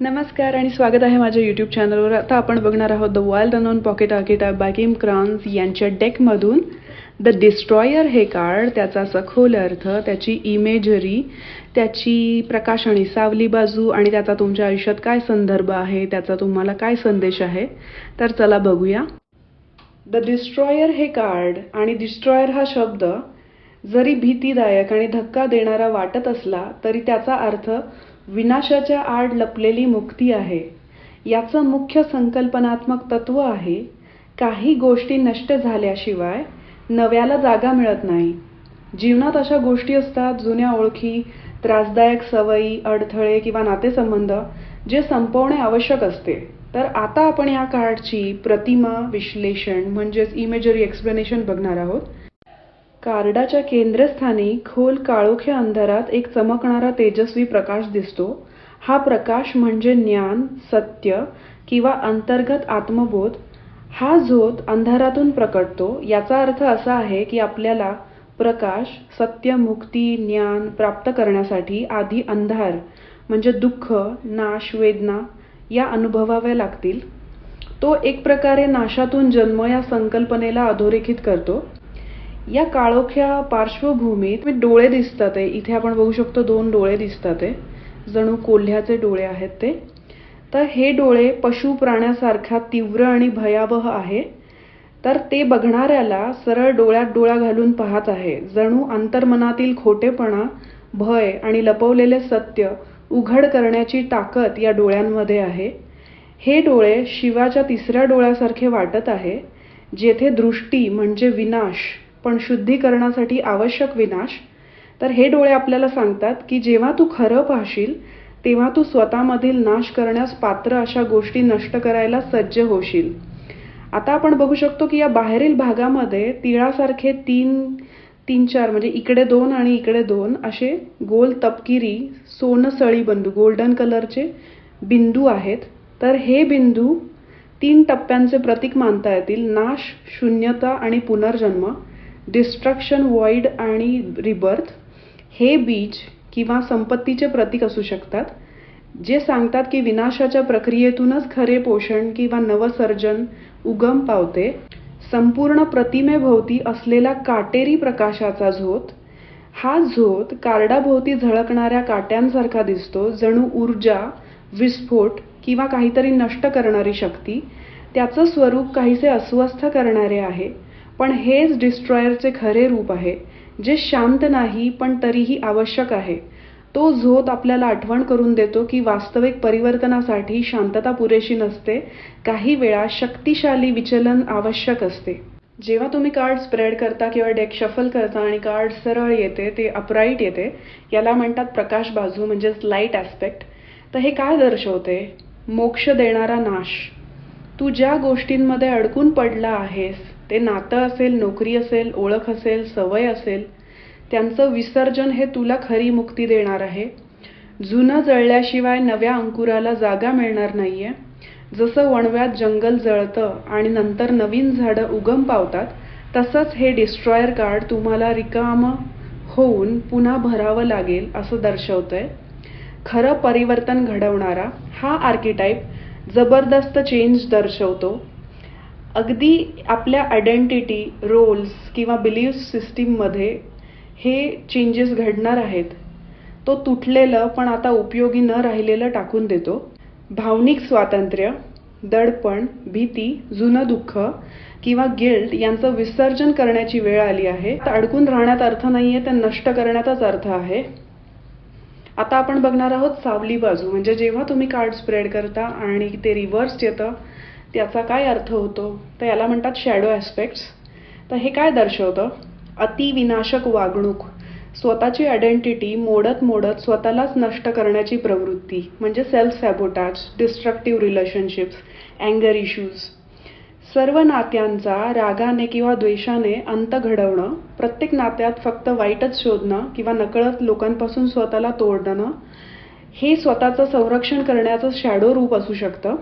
नमस्कार आणि स्वागत आहे माझ्या यूट्यूब चॅनलवर आता आपण बघणार आहोत the wild unknown pocket archetype by Kim Krans यांच्या डेकमधून द डिस्ट्रॉयर हे कार्ड त्याचा सखोल अर्थ त्याची इमेजरी त्याची प्रकाश आणि सावली बाजू आणि त्याचा तुमच्या आयुष्यात काय संदर्भ आहे त्याचा तुम्हाला काय संदेश आहे तर चला बघूया. द डिस्ट्रॉयर हे कार्ड आणि डिस्ट्रॉयर हा शब्द जरी भीतीदायक आणि धक्का देणारा वाटत असला तरी त्याचा अर्थ विनाशाच्या आड लपलेली मुक्ती आहे. याचं मुख्य संकल्पनात्मक तत्व आहे काही गोष्टी नष्ट झाल्याशिवाय नव्याला जागा मिळत नाही. जीवनात अशा गोष्टी असतात जुन्या ओळखी त्रासदायक सवयी अडथळे किंवा नातेसंबंध जे संपवणे आवश्यक असते. तर आता आपण या कार्डची प्रतिमा विश्लेषण म्हणजेच इमेजरी एक्सप्लेनेशन बघणार आहोत. कार्डाच्या केंद्रस्थानी खोल काळोख्या अंधारात एक चमकणारा तेजस्वी प्रकाश दिसतो. हा प्रकाश म्हणजे ज्ञान सत्य किंवा अंतर्गत आत्मबोध. हा झोत अंधारातून प्रकटतो. याचा अर्थ असा आहे की आपल्याला प्रकाश सत्य मुक्ती ज्ञान प्राप्त करण्यासाठी आधी अंधार म्हणजे दुःख नाश वेदना या अनुभवाव्या लागतील. तो एक प्रकारे नाशातून जन्म या संकल्पनेला अधोरेखित करतो. या काळोख्या पार्श्वभूमीत डोळे दिसतात आहे. इथे आपण बघू शकतो दोन डोळे दिसतात आहे. जणू कोल्ह्याचे डोळे आहेत ते. तर हे डोळे पशु प्राण्यासारखा तीव्र आणि भयावह आहे. तर ते बघणाऱ्याला सरळ डोळ्यात डोळा घालून पाहत आहे. जणू अंतर्मनातील खोटेपणा भय आणि लपवलेले सत्य उघड करण्याची ताकद या डोळ्यांमध्ये आहे. हे डोळे शिवाच्या तिसऱ्या डोळ्यासारखे वाटत आहे जेथे दृष्टी म्हणजे विनाश पण शुद्धीकरणासाठी आवश्यक विनाश तर हे डोळे आपल्याला सांगतात की जेव्हा तू खरं पाहशील तेव्हा तू स्वतःमधील नाश करण्यास पात्र अशा गोष्टी नष्ट करायला सज्ज होशील. आता आपण बघू शकतो की या बाहेरील भागामध्ये तिळासारखे तीन तीन चार म्हणजे इकडे दोन आणि इकडे दोन असे गोल तपकिरी सोनसळी बंधू गोल्डन कलरचे बिंदू आहेत. तर हे बिंदू तीन टप्प्यांचे प्रतीक मानता येतील. नाश शून्यता आणि पुनर्जन्म. डिस्ट्रक्शन वॉइड आणि रिबर्थ हे बीज किंवा संपत्तीचे प्रतीक असू शकतात जे सांगतात की विनाशाच्या प्रक्रियेतूनच खरे पोषण किंवा नवसर्जन उगम पावते. संपूर्ण प्रतिमेभोवती असलेला काटेरी प्रकाशाचा झोत हा झोत कार्डाभोवती झळकणाऱ्या काट्यांसारखा दिसतो जणू ऊर्जा विस्फोट किंवा काहीतरी नष्ट करणारी शक्ती त्याचं स्वरूप काहीसे अस्वस्थ करणारे आहे. पण हेच डिस्ट्रॉयरचे खरे रूप आहे जे शांत नाही पण तरीही आवश्यक आहे. तो झोत आपल्याला आठवण करून देतो की वास्तविक परिवर्तनासाठी शांतता पुरेशी नसते काही वेळा शक्तिशाली विचलन आवश्यक असते. जेव्हा तुम्ही कार्ड स्प्रेड करता किंवा डेक शफल करता आणि कार्ड सरळ येते ते अपराईट येते याला म्हणतात प्रकाश बाजू म्हणजेच लाइट ॲस्पेक्ट तर हे काय दर्शवते? मोक्ष देणारा नाश. तू ज्या गोष्टींमध्ये अडकून पडला आहेस ते नातं असेल नोकरी असेल ओळख असेल सवय असेल त्यांचं विसर्जन हे तुला खरी मुक्ती देणार आहे. जुनं जळल्याशिवाय नव्या अंकुराला जागा मिळणार नाहीये. जसं वणव्यात जंगल जळतं आणि नंतर नवीन झाडं उगम पावतात तसंच हे डिस्ट्रॉयर कार्ड तुम्हाला रिकामं होऊन पुन्हा भरावं लागेल असं दर्शवतंय. खरं परिवर्तन घडवणारा हा आर्किटाईप जबरदस्त चेंज दर्शवतो. अगदी आपल्या आयडेंटिटी रोल्स किंवा बिलीफ सिस्टीममध्ये हे चेंजेस घडणार आहेत. तो तुटलेलं पण आता उपयोगी न राहिलेलं टाकून देतो. भावनिक स्वातंत्र्य दडपण भीती जुनं दुःख किंवा गिल्ट यांचं विसर्जन करण्याची वेळ आली आहे. अडकून राहण्यात अर्थ नाहीये ते नष्ट करण्याचाच अर्थ आहे. आता आपण बघणार आहोत सावली बाजू. म्हणजे जेव्हा तुम्ही कार्ड स्प्रेड करता आणि ते रिव्हर्स येतं त्याचा काय अर्थ होतो? तर याला म्हणतात शॅडो ॲस्पेक्ट्स तर हे काय दर्शवतं? अतिविनाशक वागणूक. स्वतःची आयडेंटिटी मोडत मोडत स्वतःलाच नष्ट करण्याची प्रवृत्ती म्हणजे सेल्फ सॅबोटाज डिस्ट्रक्टिव्ह रिलेशनशिप्स अँगर इश्यूज सर्व नात्यांचा रागाने किंवा द्वेषाने अंत घडवणं प्रत्येक नात्यात फक्त वाईटच शोधणं किंवा नकळत लोकांपासून स्वतःला तोडणं हे स्वतःचं संरक्षण करण्याचं शॅडो रूप असू शकतं.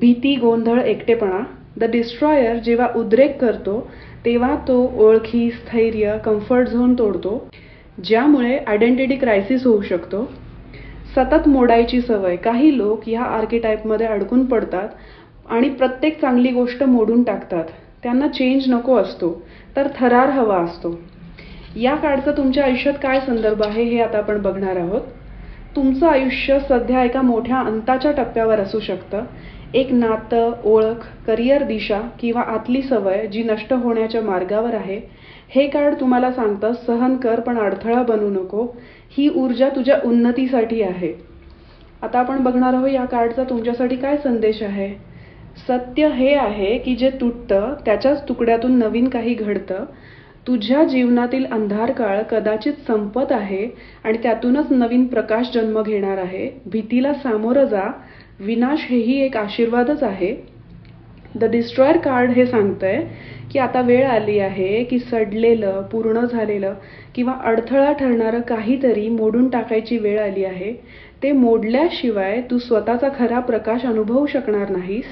भीती गोंधळ एकटेपणा. द डिस्ट्रॉयर जेव्हा उद्रेक करतो तेव्हा तो ओळखी स्थैर्य कम्फर्ट झोन तोडतो ज्यामुळे आयडेंटिटी क्रायसिस होऊ शकतो. सतत मोडायची सवय. काही लोक ह्या आर्किटाईपमध्ये अडकून पडतात आणि प्रत्येक चांगली गोष्ट मोडून टाकतात. त्यांना चेंज नको असतो तर थरार हवा असतो. या कार्डचा तुमच्या आयुष्यात काय संदर्भ आहे हे आता आपण बघणार आहोत. तुमचं आयुष्य सध्या एका मोठ्या अंताच्या टप्प्यावर असू शकतं. एक नातं ओळख करिअर दिशा किंवा आतली सवय जी नष्ट होण्याच्या मार्गावर आहे हे कार्ड तुम्हाला सांगतं सहन कर पण अडथळा बनू नको ही ऊर्जा तुझ्या उन्नतीसाठी आहे. आता आपण बघणार आहोत या कार्डचा तुमच्यासाठी काय संदेश आहे? सत्य हे आहे की जे तुटतं त्याच्याच तुकड्यातून नवीन काही घडतं. तुझ्या जीवनातील अंधार काळ कदाचित संपत आहे आणि त्यातूनच नवीन प्रकाश जन्म घेणार आहे. भीतीला सामोरं जा विनाश हेही एक आशीर्वादच आहे. द डिस्ट्रॉयर कार्ड हे सांगतंय की आता वेळ आली आहे की सडलेलं पूर्ण झालेलं किंवा अडथळा ठरणारं काहीतरी मोडून टाकायची वेळ आली आहे. ते मोडल्याशिवाय तू स्वतःचा खरा प्रकाश अनुभवू शकणार नाहीस.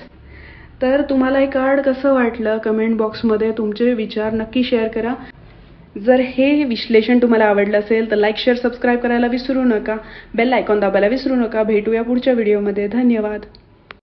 तर तुम्हाला हे कार्ड कसं वाटलं? कमेंट बॉक्समध्ये तुमचे विचार नक्की शेअर करा. जर हे विश्लेषण तुम्हाला आवडलं असेल तर लाईक शेअर सबस्क्राईब करायला विसरू नका. बेल आयकॉन दाबायला विसरू नका. भेटूया पुढच्या व्हिडिओमध्ये धन्यवाद.